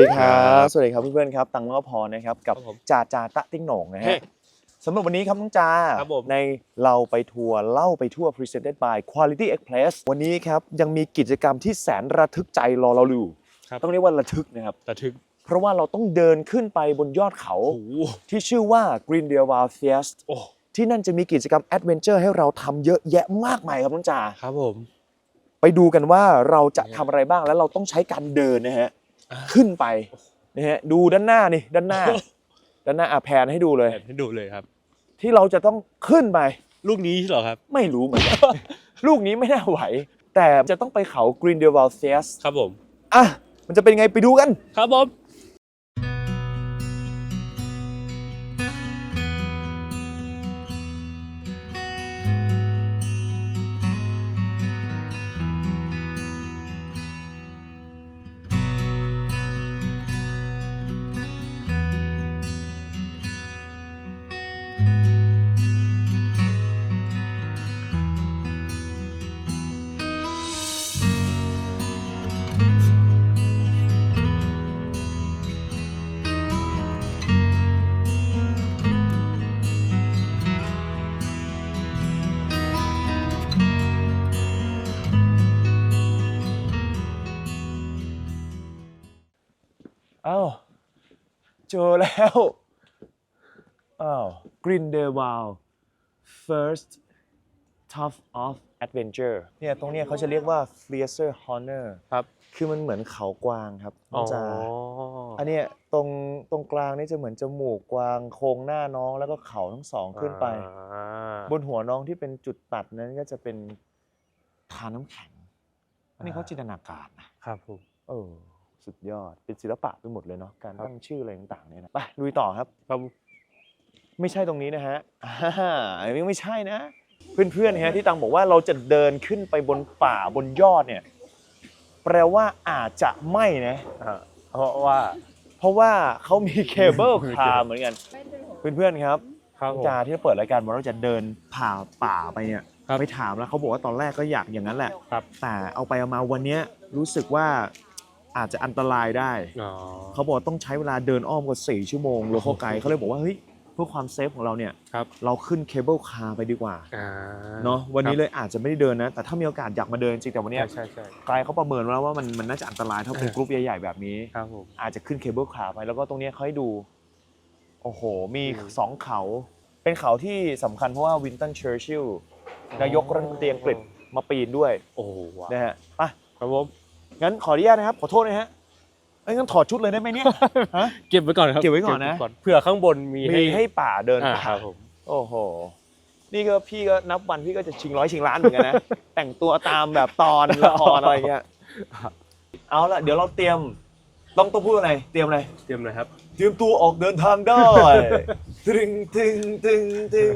ดีครับ สวัสดีครับเพื่อนๆครับตังนอพรนะครับกับครับผมจ่าจ่าตะติ้งโหน่งนะเฮ้ฮะสำหรับวันนี้ครับน้องจ่าครับผม ในเราไปทัวร์เล่าไปทั่ว Presented by Quality Express วันนี้ครับยังมีกิจกรรมที่แสนระทึกใจรอเราอยู่ครับต้องเรียกว่าระทึกนะครับ ระทึกเพราะว่าเราต้องเดินขึ้นไปบนยอดเขา โอ้โหที่ชื่อว่า Greendale Wild Fiest โอ้ที่นั่นจะมีกิจกรรมแอดเวนเจอร์ให้เราทำเยอะแยะมากมายครับน้องจ่าครับผม ไปดูกันว่าเราจะทำอะไรบ้างแล้วเราต้องใช้การเดินนะฮะอ่า ขึ้นไปนะฮะดูด้านหน้านี่ด้านหน้า ด้านหน้าอะแพนให้ดูเลยแผนให้ดูเลยครับ ที่เราจะต้องขึ้นไป ลูกนี้เหรอครับ ไม่รู้เหมือนกันลูกนี้ไม่น่าไหว แต่จะต้องไปเขา Green d e v a l s e s ครับผม อะมันจะเป็นยังไงไปดูกัน ครับผม อ้าว เจอแล้ว อ้าว Green d e v a l First Tough of Adventure เนี่ยตรงเนี้ยเขาจะเรียกว่า Fraser Honor ครับ คือมันเหมือนเขากวางครับน้องจาอ๋ออันเนี้ยตรงตรงกลางนี่จะเหมือนจมูกกวางโครงหน้าน้องแล้วก็เขาทั้งสองขึ้นไปอ่าบนหัวน้องที่เป็นจุดตัดนั้นก็จะเป็นทานน้ำแข็ง อันนี้เขาจินตนาการนะครับผมเออ สุดยอด เป็นศิลปะไปหมดเลยเนาะการครับตั้งชื่ออะไรต่างๆเนี่ยนะไปลุยต่อครับครับไม่ใช่ตรงนี้นะฮะอ่าอันนี้ไม่ใช่นะ เพื่อนๆฮะที่ตังบอกว่าเราจะเดินขึ้นไปบนป่าบนยอดเนี่ย แปลว่าอาจจะไม่นะ อ่าเพราะว่าเพราะว่าเขามีเคเบิลคาร์เหมือนกัน เพื่อนๆครับ ครับผม จาที่เราเปิดรายการว่าเราจะเดินผ่าป่าไปเนี่ยครับไปถามแล้วเขาบอกว่าตอนแรกก็อยากอย่างนั้นแหละ ครับแต่เอาไปเอามาวันเนี้ยรู้สึกว่า อาจจะอันตรายได้ อ๋อ เขาบอกต้องใช้เวลาเดินอ้อมกว่า 4 ชั่วโมงโลโคไกด์เขาเลยบอกว่าเฮ้ยเพื่อความเซฟของเราเนี่ยครับ เราขึ้นเคเบิลคาร์ไปดีกว่าอ่าเนาะวันนี้ครับเลยอาจจะไม่ได้เดินนะ แต่ถ้ามีโอกาสอยากมาเดินจริงแต่วันเนี้ยใช่ใช่ ไกด์เขาประเมินแล้วว่ามันมันน่าจะอันตรายถ้าเป็นเออ กรุ๊ปใหญ่ๆแบบนี้ ครับผม อาจจะขึ้นเคเบิลคาร์ไปแล้วก็ตรงเนี้ยเขาให้ดู โอ้โห มีอืมสองเขา เป็นเขาที่สำคัญเพราะว่าวินตันเชอร์ชิลนายกรัฐมนตรีอังกฤษมาปีนด้วยโอ้โหว้าวนะฮะไป ครับผม งั้นขออนุญาตนะครับขอโทษนะฮะเอ้ยงั้นถอดชุดเลยได้ไหมเนี่ยฮะ เก็บไว้ก่อนครับเก็บไว้ก่อนนะ เผื่อข้างบนมีมีให้ป่าเดินอ่าป่าครับผม โอ้โหนี่ก็พี่ก็นับวันพี่ก็จะชิงร้อยชิงล้านเหมือนกันนะ แต่งตัวตามแบบตอนละครอะไรเงี้ยเอาละเดี๋ยวเราเตรียมต้องต้องพูดอะไรเตรียมอะไรเตรียมเลยครับเตรียมตัวออกเดินทางได้ ตึงตึงตึงตึง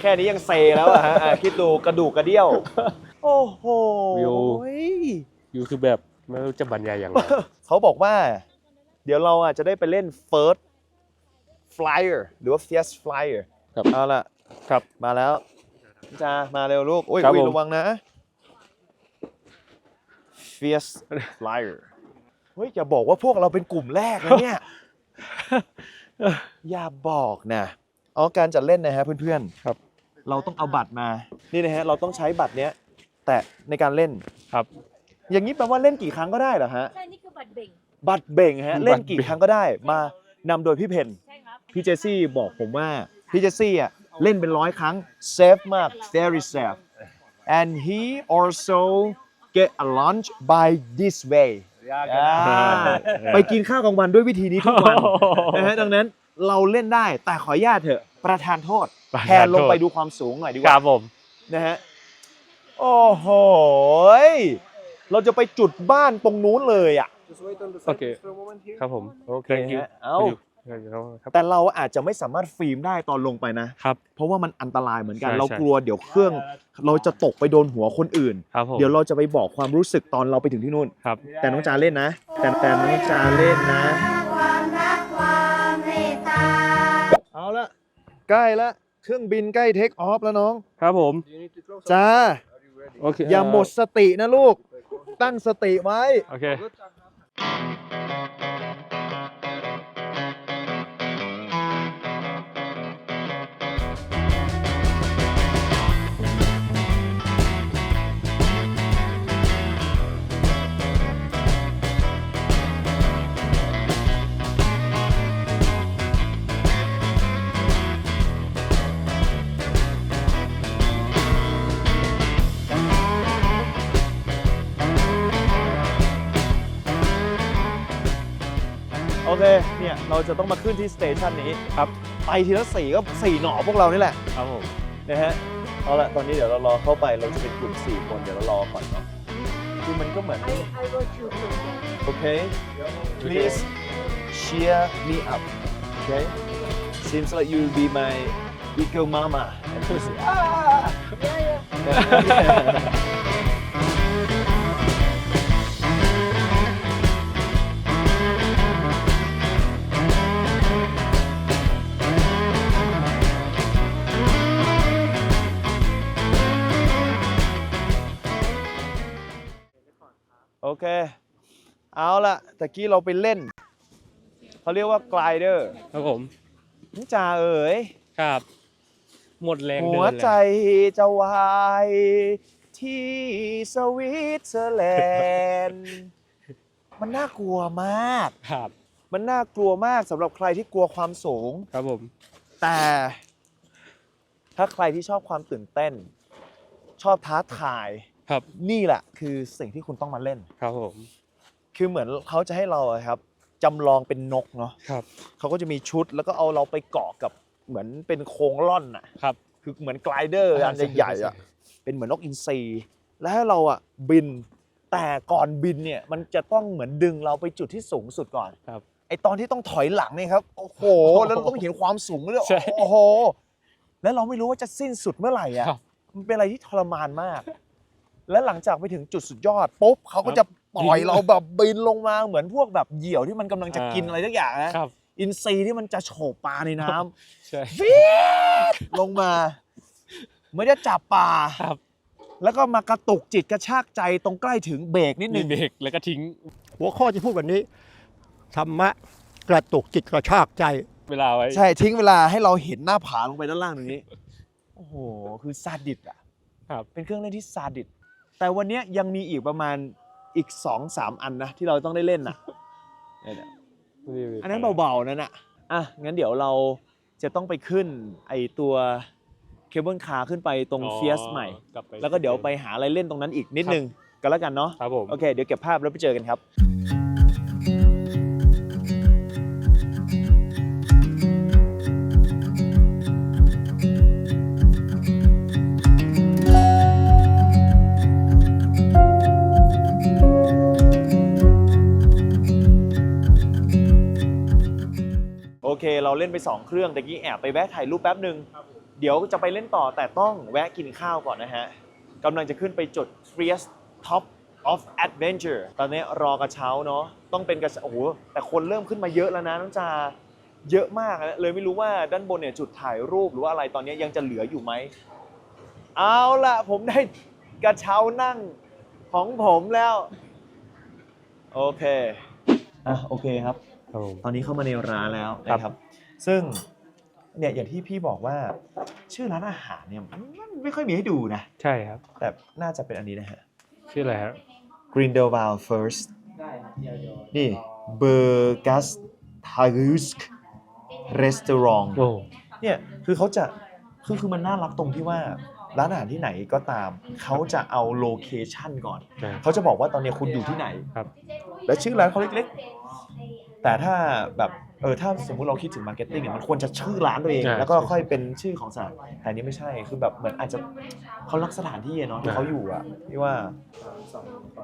แค่นี้ยังเซแล้วอะฮะอะคิดดูกระดูกกระเดี่ยว โอ้โหวิว อยู่คือแบบไม่รู้จะบรรยายอย่างไร เขาบอกว่า เดี๋ยวเราอะจะได้ไปเล่น first flyer หรือว่า fierce flyer ครับเอาล่ะครับมาแล้วจ้ามาเร็วลูกอุ้ยครับอุ้ยผม ระวังนะ fierce flyer เฮ้ยอย่าบอกว่าพวกเราเป็นกลุ่มแรกนะเนี่ย อย่าบอกนะอ๋อการจัดเล่นนะฮะเพื่อนๆครับ เราต้องเอาบัตรมา นี่นะฮะเราต้องใช้บัตรเนี้ย แตะในการเล่นครับ อย่างนี้แปลว่าเล่นกี่ครั้งก็ได้เหรอฮะ ใช่ นี่คือบัตรเบ่ง บัตรเบ่งฮะบัตรเบ่งเล่นกี่ครั้งก็ได้ มานำโดยพี่เพนใช่ครับพี่เจสซี่บอกผมว่าพี่เจสซี่อะเล่นเป็นร้อยครั้งเซฟมาก very safe and he also get a lunch by this way อ่าไปกินข้าวกลางวันด้วยวิธีนี้ทุกวันนะฮะดังนั้นเราเล่นได้แต่ขออนุญาตเถอะประธานโทษประธานโทษแทนลงไปดูความสูงหน่อยดีกครัว่าบผมนะฮะโอ้โหยเราจะไปจุดบ้านตรงนู้นเลยอะ โอเค ครับผม โอเค Thank you ฮะเอ้าครับ แต่เราอาจจะไม่สามารถฟิล์มได้ตอนลงไปนะครับ เพราะว่ามันอันตรายเหมือนกัน ใช่ เราใช่กลัวเดี๋ยวเครื่อง เราจะตกไปโดนหัวคนอื่น ครับผมเดี๋ยวเราจะไปบอกความรู้สึกตอนเราไปถึงที่นู่น ครับ แต่น้องจาเล่นนะ แต่แต่น้องจาเล่นนะ ความรักความเมตตา เอาละใกล้ละเครื่องบินใกล้เทคออฟแล้วน้องครับผมจ้าโอเคอย่าหมดสตินะลูก ตั้งสติไว้ โอเค จะต้องมาขึ้นที่สเตชันนี้ครับไปทีละสี่ก็สี่หน่อพวกเรานี่แหละครับผมนะฮะเอาละตอนนี้เดี๋ยวเรารอเข้าไปเราจะเป็นกลุ่ม4คนเดี๋ยวเรารอก่อนเนาะคือมันก็เหมือนโอเค please cheer me up okay seems like you be my eagle mama Ah! เค เอาละตะกี้เราไปเล่น เขาเรียกว่า glider ครับผมนิจ่าเอ๋ยครับ หมดแรงเดินหัวเลยใจจะวายที่สวิตเซอร์แลนด์มันน่ากลัวมาก ครับมันน่ากลัวมากสำหรับใครที่กลัวความสูง ครับผม แต่ ถ้าใครที่ชอบความตื่นเต้น ชอบท้าทาย ครับนี่แหละคือสิ่งที่คุณต้องมาเล่น ครับผมคือเหมือนเขาจะให้เราอะครับจำลองเป็นนกเนาะครับเขาก็จะมีชุดแล้วก็เอาเราไปเกาะกับเหมือนเป็นโครงล่อนอะครับ คือเหมือนไกลเดอร์อันใหญ่ๆอะเป็นเหมือนนกอินทรีแล้วให้เราอะบินแต่ก่อนบินเนี่ยมันจะต้องเหมือนดึงเราไปจุดที่สูงสุดก่อนครับไอตอนที่ต้องถอยหลังเนี่ยครับโอ้โหแล้วเราต้องเห็นความสูงด้วยใช่โอ้โหแล้วเราไม่รู้ว่าจะสิ้นสุดเมื่อไหร่อะครับมันเป็นอะไรที่ทรมานมาก และหลังจากไปถึงจุดสุดยอดปุ๊บเขาก็จะปล่อยเราแบบบินลงมาเหมือนพวกแบบเหยี่ยวที่มันกำลังจะกินอะไรสักอย่างนะครับอินซีที่มันจะโฉบปลาในน้ำใช่ฟีดลงมาเหมือนจะจับปลาครับแล้วก็มากระตุกจิตกระชากใจตรงใกล้ถึงเบรกนิดมีนึงเบรกแล้วก็ทิ้ง หัวข้อที่พูดวันนี้ธรรมะกระตุกจิตกระชากใจเวลาไว้ใช่ทิ้งเวลาให้เราเห็นหน้าผาลงไปด้านล่างตรงนี้โอ้โหคือซาดิสอะครับเป็นเครื่องเล่นที่ซาดิส แต่วันเนี้ยยังมีอีกประมาณอีกสองสามอันนะที่เราต้องได้เล่นน่ะเนี่ยอันนั้นเบาๆนั่นน่ะอะงั้นเดี๋ยวเราจะต้องไปขึ้นไอตัวเคเบิลคาร์ขึ้นไปตรงอ๋อเฟียสใหม่กลับไปแล้วก็เดี๋ยวไปหาอะไรเล่นตรงนั้นอีกนิดนึงก็แล้วกันเนาะ ครับผม โอเค เดี๋ยวเก็บภาพแล้วไปเจอกันครับ เค เราเล่นไป 2 เครื่องแต่กี้แอบไปแวะถ่ายรูปแป๊บหนึ่งเดี๋ยวจะไปเล่นต่อแต่ต้องแวะกินข้าวก่อนนะฮะกำลังจะขึ้นไปจุด f r e e s Top of Adventure ตอนนี้รอกระเช้าเนาะต้องเป็นกระเช้าโอ้โหแต่คนเริ่มขึ้นมาเยอะแล้วนะน้องจาเยอะมากนะเลยไม่รู้ว่าด้านบนเนี่ยจุดถ่ายรูปหรือว่าอะไรตอนนี้ยังจะเหลืออยู่ไหมเอาล่ะผมได้กระเช้านั่งของผมแล้ว โอเคอะโอเคครับ ครับผม ตอนนี้เข้ามาในร้านแล้วครับ นะครับ ซึ่งเนี่ยอย่างที่พี่บอกว่า ชื่อร้านอาหารเนี่ยมันมันไม่ค่อยมีให้ดูนะ ใช่ครับ แต่น่าจะเป็นอันนี้นะฮะ ชื่ออะไรครับ Grindelwald First นี่ Burgas t a g u s k Restaurant โอ้ เนี่ยคือเขาจะคือคือมันน่ารักตรงที่ว่าร้านอาหารที่ไหนก็ตาม เขาจะเอาโลเคชันก่อนอ่าเขาจะบอกว่าตอนนี้คุณอยู่ที่ไหน ครับ และชื่อร้านเขาเล็กๆ แต่ถ้าแบบเออถ้าสมมุติเราคิดถึงมาร์เก็ตติ้งเนี่ยมันควรจะชื่อร้านตัวเองอ่าแล้วก็ค่อยเป็นชื่อของสถานแต่อันนี้ไม่ใช่คือแบบเหมือนอาจจะเขารักสถานที่อะเนาะที่อ่าเขาอยู่อะพี่ว่า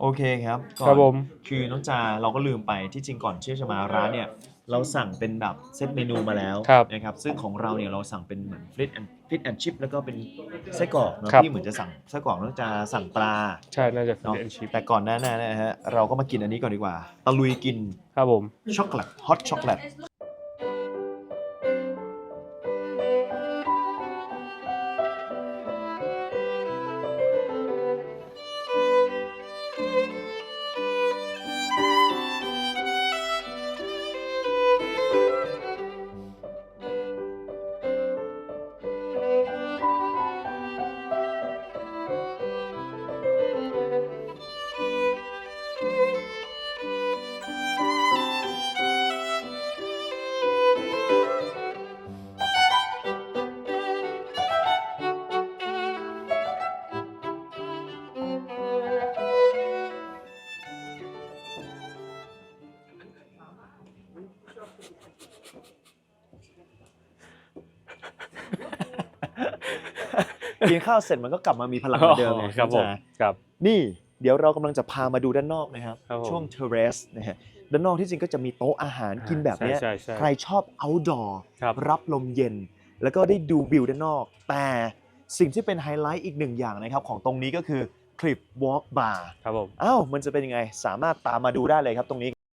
โอเคครับก่อนครับผม คือน้องจาเราก็ลืมไปที่จริงก่อนที่จะมาร้านเนี่ยเราสั่งเป็นแบบเซตเมนูมาแล้วครับนะครับซึ่งของเราเนี่ยเราสั่งเป็นเหมือนฟิตแอนฟิตแอนชิพแล้วก็เป็นไส้กรอกเนาะครับที่เหมือนจะสั่งไส้กรอกน้องจาสั่งปลา ใช่ น่าจะฟิเนาะนแอนชิพ แต่ก่อนหน้านั้นนะฮะเราก็มากินอันนี้ก่อนดีกว่าตะลุยกิน ครับผมช็อกโกแลตฮอตช็อกโกแลต กินข้าวเสร็จมันก็กลับมามีพลังเหมือนเดิมไงครับผมน้องจ๋าครับ นี่เดี๋ยวเรากำลังจะพามาดูด้านนอกนะครับครับผมช่วงเทเรสนะฮะด้านนอกที่จริงก็จะมีโต๊ะอาหารกินแบบเนี้ยใช่ใช่ใครชอบ outdoor ครับรับลมเย็น แล้วก็ได้ดูวิวด้านนอก แต่สิ่งที่เป็นไฮไลท์อีกหนึ่งอย่างนะครับ ของตรงนี้ก็คือคลิป walk bar ครับผมอ้าวมันจะเป็นยังไง สามารถตามมาดูได้เลยครับตรงนี้